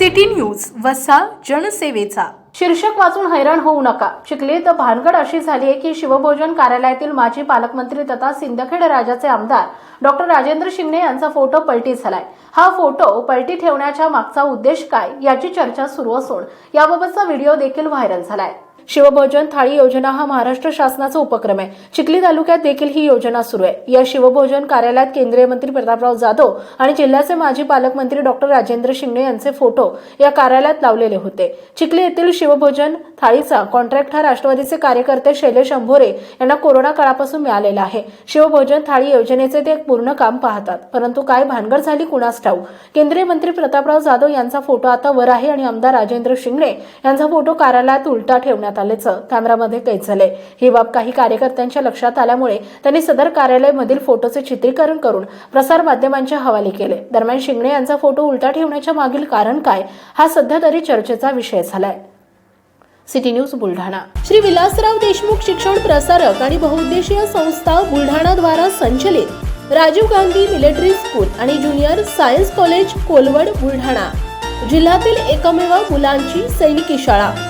City news वसा जनसेवेचा. शीर्षक वाचून हैराण होऊ नका. चिखलीत भानगड अशी झाली आहे की शिवभोजन कार्यालयातील माजी पालकमंत्री तथा सिंदखेड राजाचे आमदार डॉक्टर राजेंद्र शिंगणे यांचा फोटो पलटी झालाय. हा फोटो पलटी ठेवण्याच्या मागचा उद्देश काय याची चर्चा सुरू असून याबाबतचा व्हिडिओ देखील व्हायरल झालाय. शिवभोजन थाळी योजना हा महाराष्ट्र शासनाचा उपक्रम आहे. चिखली तालुक्यात देखील ही योजना सुरू आहे. या शिवभोजन कार्यालयात केंद्रीय मंत्री प्रतापराव जाधव आणि जिल्ह्याचे माजी पालकमंत्री डॉक्टर राजेंद्र शिंगणे यांचे फोटो या कार्यालयात लावलेले होते. चिखली येथील शिवभोजन थाळीचा कॉन्ट्रॅक्ट हा राष्ट्रवादीचे कार्यकर्ते शैलेश अंभोरे यांना कोरोना काळापासून मिळालेला आहे. शिवभोजन थाळी योजनेचे ते एक पूर्ण काम पाहतात. परंतु काय भानगड झाली कुणास ठाऊ केंद्रीय मंत्री प्रतापराव जाधव यांचा फोटो आता वर आहे आणि आमदार राजेंद्र शिंगणे यांचा फोटो कार्यालयात उलटा ठेवण्यात आल्याचं कॅमेरामध्ये कैद झाले ही बाब काही कार्यकर्त्यांच्या लक्षात आल्यामुळे त्यांनी सदर कार्यालयामधील फोटोचे चित्रीकरण करून प्रसार माध्यमांच्या हवाले केले. दरम्यान शिंगणे यांचा फोटो उलटा ठेवण्याच्या मागील कारण काय हा सध्या तरी चर्चेचा विषय झालाय. City news Buldhana. Shri Vilasrao Deshmukh शिक्षण प्रसारक आणि बहुउद्देशीय संस्था बुलढाणा द्वारा संचलित राजीव गांधी मिलिटरी स्कूल आणि junior science college Kolwad Buldhana. जिल्ह्यातील एकमेव मुलांची सैनिकी शाळा.